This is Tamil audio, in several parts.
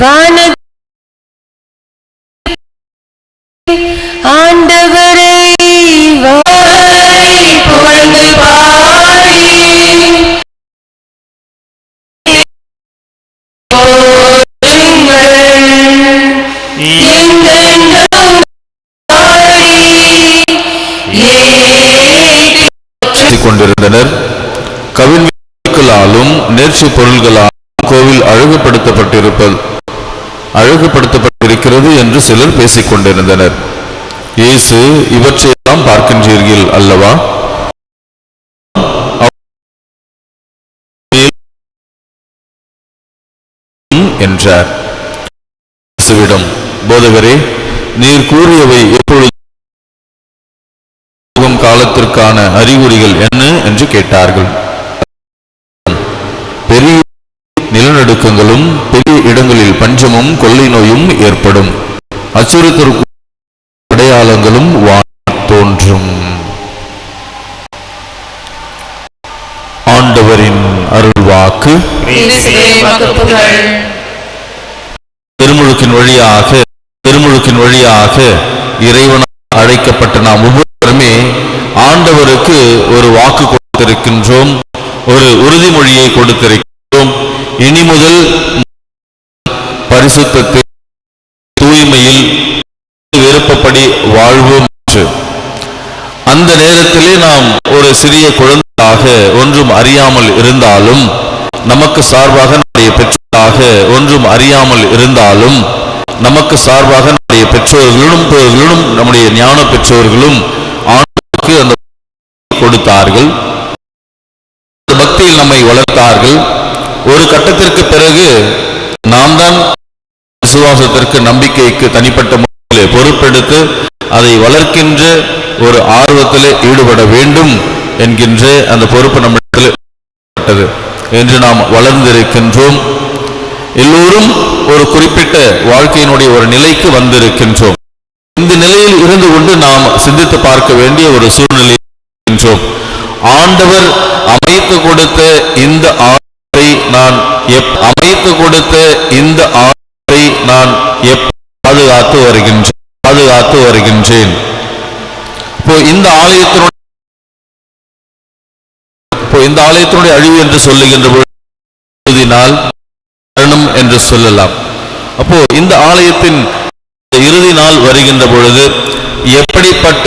வான ஆண்டவரை வாய் புகழ்ந்து பாடி. கொண்டிருந்தனர் கவின்களாலும் நேர்ச்சி பொருள்களாலும் கோவில் அழகுபடுத்தப்பட்டிருப்பது. அழகுபடுத்தப்பட்டிருக்கிறது என்று சிலர் பேசிக் கொண்டிருந்தனர் இயேசு இவற்றையெல்லாம் பார்க்கின்றீர்கள் அல்லவா? என்றார். இயேசுவிடம் போதகரே நீர் கூறியவை எப்பொழுது போகும் காலத்திற்கான அறிகுறிகள் என்ன? என்று கேட்டார்கள் பெரிய நிலநடுக்கங்களும் பெரிய இடங்களில் பஞ்சமும் கொள்ளை நோயும் ஏற்படும். அச்சுறுத்தற்கு அடையாளங்களும் தோன்றும். ஆண்டவரின் அருள்வாக்கு திருமுழுக்கின் வழியாக திருமுழுக்கின் வழியாக இறைவனால் அழைக்கப்பட்ட நாம் ஒவ்வொருவருமே ஆண்டவருக்கு ஒரு வாக்கு கொடுத்திருக்கின்றோம் ஒரு உறுதிமொழியை கொடுத்திருக்கின்றோம். இனி முதல் பரிசுத்தத்தை தூய்மையில் விருப்பப்படி வாழ்வோம் என்று அந்த நேரத்திலே நாம் ஒரு சிறிய குழந்தையாக ஒன்றும் அறியாமல் இருந்தாலும் நமக்கு சார்பாக நம்முடைய பெற்றோராக ஒன்றும் அறியாமல் இருந்தாலும் நமக்கு சார்பாக நம்முடைய பெற்றோர்களும் பெற்றோர்களும் நம்முடைய ஞான பெற்றோர்களும் ஆண்டுக்கு அந்த கொடுத்தார்கள். பக்தியில் நம்மை வளர்த்தார்கள். ஒரு கட்டத்திற்கு பிறகு நாம் தான் விசுவாசத்திற்கு நம்பிக்கைக்கு தனிப்பட்ட முறையில் பொறுப்பெடுத்து அதை வளர்க்கின்ற ஒரு ஆர்வத்திலே ஈடுபட வேண்டும் என்கின்ற அந்த பொறுப்பு நம்மிடத்தில் என்று நாம் வளர்ந்திருக்கின்றோம். எல்லோரும் ஒரு குறிப்பிட்ட வாழ்க்கையினுடைய ஒரு நிலைக்கு வந்திருக்கின்றோம். இந்த நிலையில் இருந்து கொண்டு நாம் சிந்தித்து பார்க்க வேண்டிய ஒரு சூழ்நிலை ஆண்டவர் அமைத்து கொடுத்த இந்த நான் அமைத்து கொடுத்த இந்த ஆற்றை நான் எப் பாதுகாத்து வருகின்றேன் பாதுகாத்து வருகின்றேன். இப்போ இந்த ஆலயத்தினுடைய இப்போ இந்த ஆலயத்தினுடைய அழிவு என்று சொல்லுகின்ற பொழுது மரணம் என்று சொல்லலாம். அப்போ இந்த ஆலயத்தின் இறுதி நாள் வருகின்ற பொழுது எப்படிப்பட்ட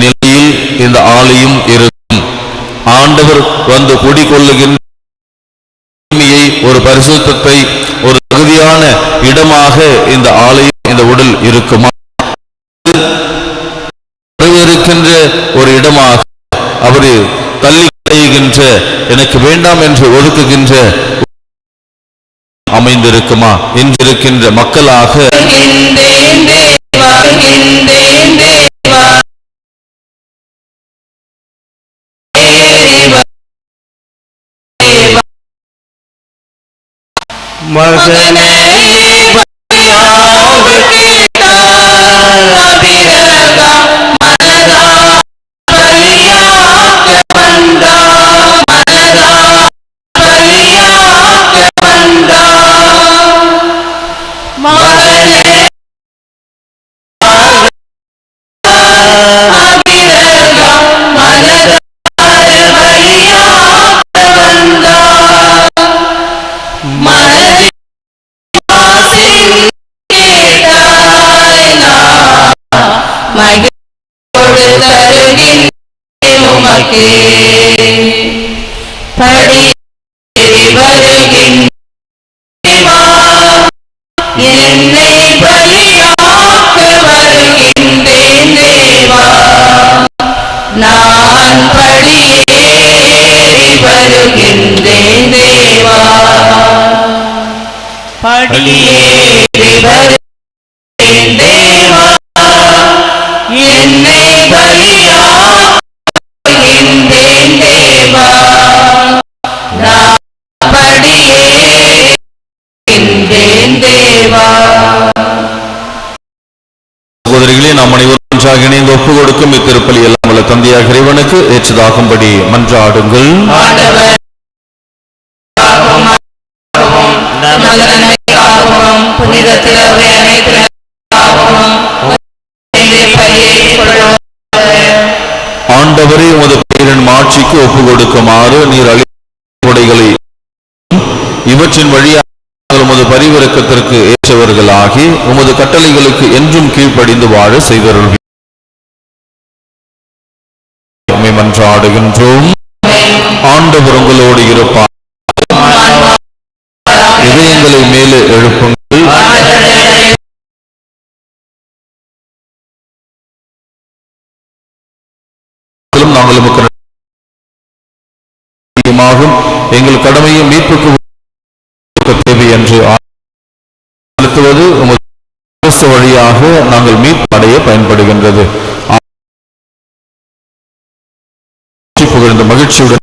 நிலையில் இந்த ஆலயம் இருக்கும்? ஆண்டவர் வந்து குடிகொள்ளுகின்ற பரிசுத்தத்தை ஒரு தகுதியான இடமாக இந்த ஆலயம் இந்த உடல் இருக்குமா? வரவேற்கின்ற ஒரு இடமாக அவர் தள்ளி களைகின்ற எனக்கு வேண்டாம் என்று ஒதுக்குகின்ற அமைந்திருக்குமா? என்றிருக்கின்ற மக்களாக मगन படியேறி வருகின்றேன் தேவா. படியே வருகின்றேன் தேவா. என்னை பலியாகின்றேன் தேவா. நான் படியேறி தேவா. சகோதரிகளே நாம் அனைவரும் ஒன்றாக இணைந்து ஒப்பு கொடுக்கும் இத்திருப்பலி எல்லாம் உள்ள தந்தையாக இறைவனுக்கு ஏற்றதாகும்படி மன்றாடுங்கள். ஆண்டவரே உமது பேரின் மாட்சிக்கு ஒப்பு கொடுக்குமாறு நீர் அழிவுடைகளை இவற்றின் வழியாக உமது பரிவிறக்கத்திற்கு ஏற்றவர்களாகி உமது கட்டளைகளுக்கு என்றும் கீழ்ப்படிந்து வாழ செய்வர்கள் பாடுகின்றோம் ஆண்டவர் உங்களோடு இருப்பார். இதயங்களை மேலே எழுப்புங்கள். நாங்களும் நாங்கள் உமக்கு எங்கள் கடமையை மீட்புக்கு தேவை என்று செலுத்துவது உமது வழியாக நாங்கள் மீட்படைய பயன்படுகின்றது. புகழ்ந்த மகிழ்ச்சியுடன்